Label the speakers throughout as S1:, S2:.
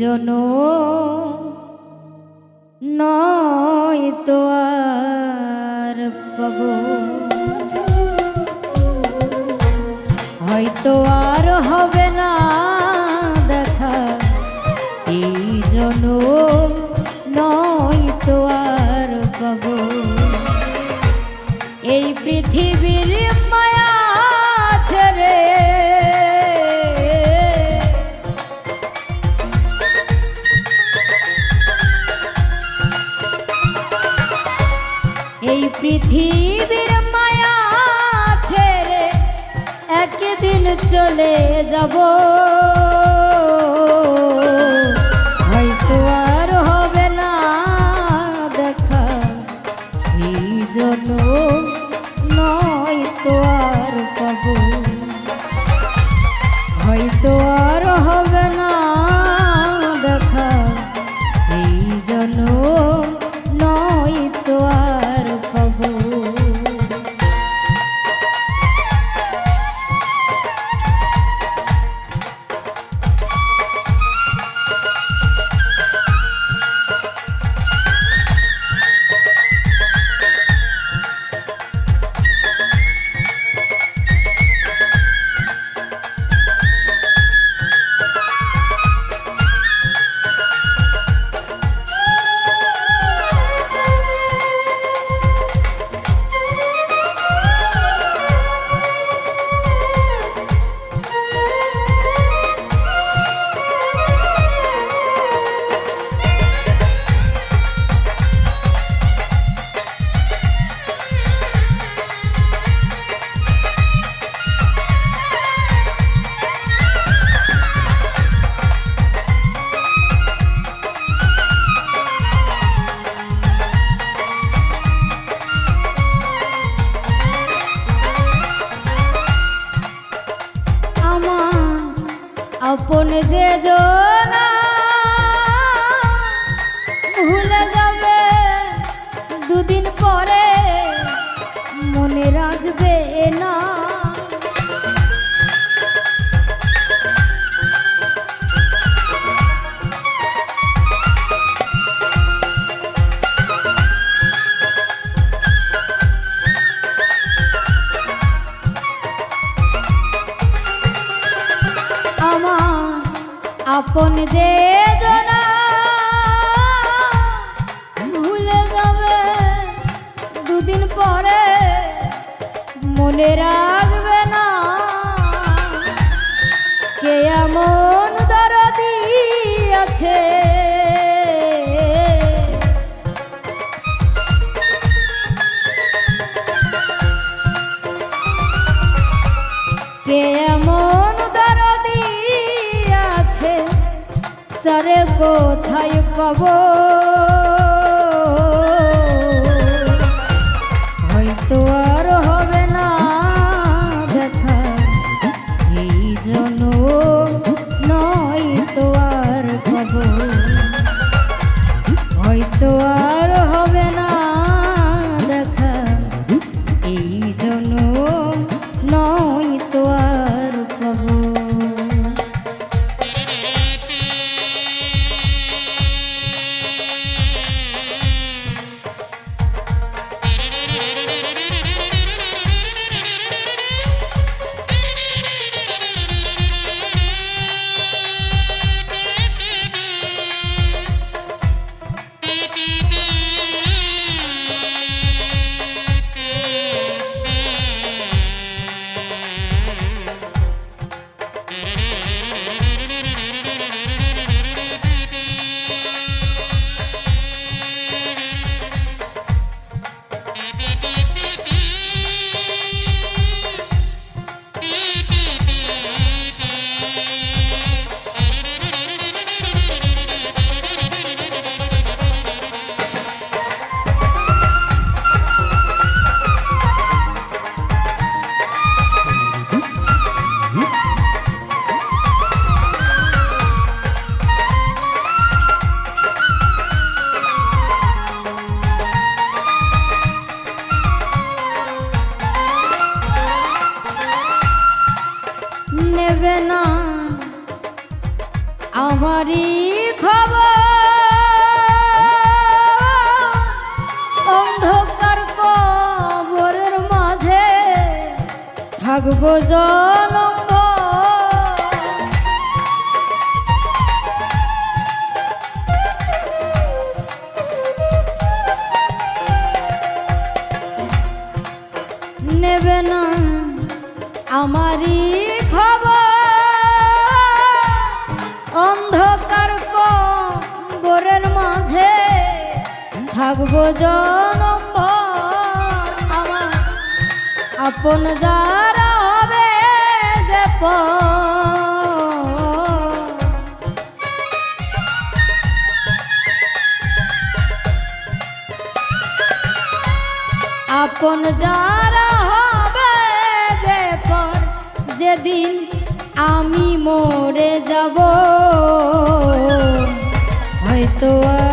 S1: জন নয় তো আর পাব। হয়তো আর হবে না দেখা, এই জন নয় তো আর পাবো। এই পৃথিবীর মায়া পৃথিবীর মায়া ছেড়ে একদিন চলে যাব। ভুলে যাবে দুদিন পরে মনে রাখবে না। আপন যে মনে রাখবে কে এমন আছে? কে এমন আছে? কোথায় পাব? না? আমারই খবর। অন্ধকার কবরের মাঝে থাকব জন থাকব জনম আপন যারা হবে। আপন যারা হবে যে পর, যেদিন আমি মরে যাব, হয়তো আর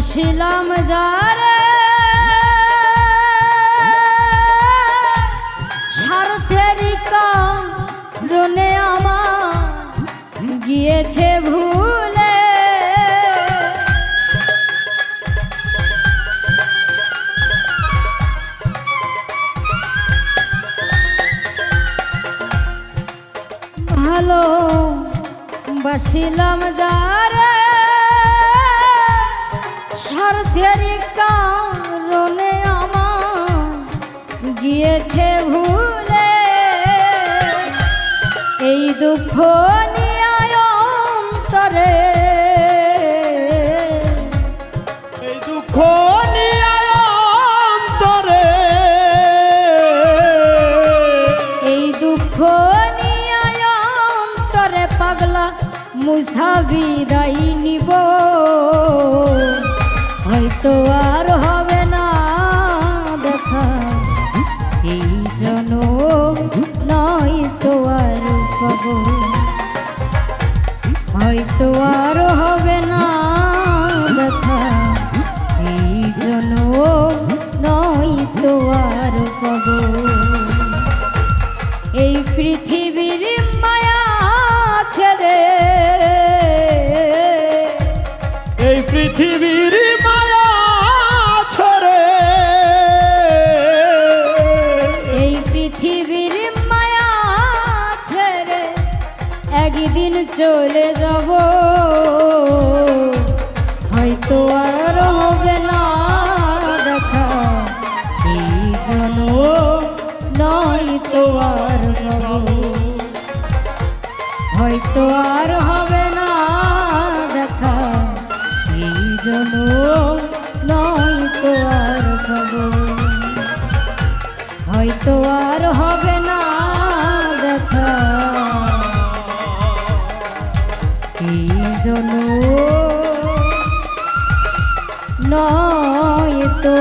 S1: বাসিলাম যারে। স্বার্থের কারণে আমার গিয়েছে ভুলে। ভালো বাসিলাম যারে। স্বার্থের কারণে আমার গিয়েছে ভুলে। এই দুঃখ নিয়ে অন্তরে।
S2: এই দুঃখ নিয়ে অন্তরে।
S1: এই দুঃখ নিয়ন্তরে পাগলা মুসাবিদাই নিব। হয়তো আর হবে না দেখা। এই জন নয় তো আর হয়তো আর চলে যাব। হয়তো আর হবে না দেখা। এই জন নয় তো আর পাব হয়তো আর হবে না দেখা। এই জন নয় তো আর পাব হয়তো আর হবে না জন্য নয় তো